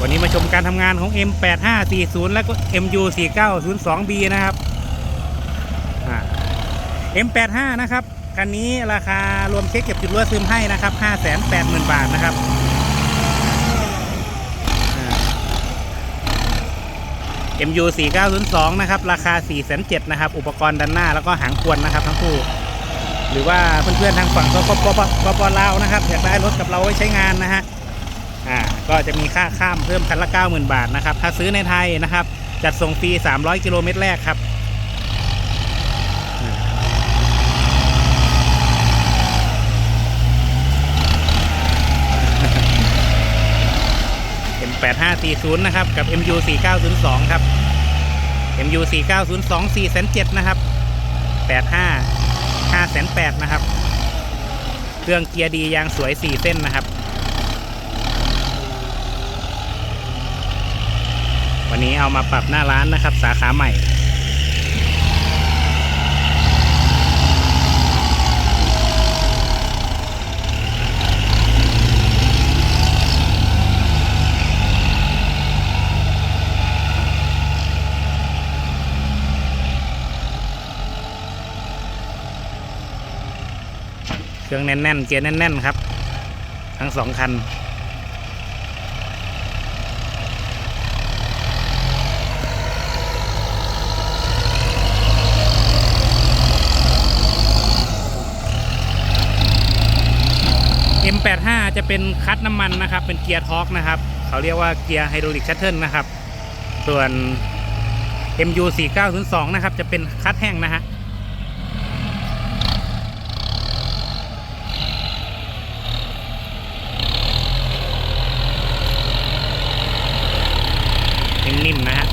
วันนี้มาชมการทำงานของ M8540 และก็ MU4902B นะครับ M85 นะครับ คันนี้ราคารวมเช็คเก็บจุดรั่วซึมให้นะครับ 580,000 บาทนะครับอ่า MU4902 นะครับ ราคา407,000นะครับ อุปกรณ์ด้านหน้าแล้วก็หางควนนะครับ ทั้งคู่ หรือว่าเพื่อนๆทางฝั่งสปปปปปลาวนะครับ อยากได้รถกับเราไว้ใช้งานนะฮะ อ่าก็จะมีค่าข้ามเพิ่มคันละ 90,000 บาทนะครับ ถ้าซื้อในไทยนะครับ จัดส่งฟรี 300 กิโลเมตรแรกครับ M8540 นะครับ กับ MU4902 ครับ MU4902 407นะครับ85 508นะครับ เครื่องเกียร์ดียางสวย4เส้นนะครับ นนี้เอามาปรับหน้าร้านนะครับ สาขาใหม่เครื่องแน่นๆ เกียร์แน่นๆ ครับ ทั้งสองคัน 85 จะเป็นคัดน้ำมันนะครับ เป็นเกียร์ทอกนะครับ เขาเรียกว่าเกียร์ไฮดรอลิกชัตเทิลนะครับ ส่วน MU4902 นะครับ จะเป็นคัดแห้งนะฮะนิ่มๆนะฮะ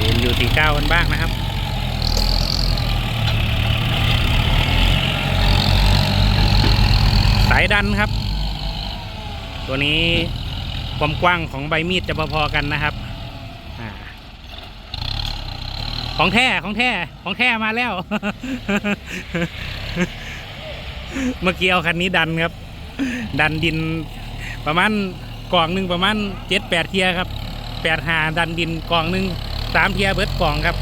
ดูอยู่ สี่เก้ากันบ้างนะครับ สายดันครับ ตัวนี้ความกว้างของใบมีดจะพอๆกันนะครับอของแท้ของแท้ของแท้มาแล้ว เมื่อกี้เอาคันนี้ดันครับ ดันดินประมาณกล่องหนึ่งประมาณเจ็ดแปดเทียครับแปดหาดันดินกล่องหนึ่ง สามเทียเบิดกล่องครับ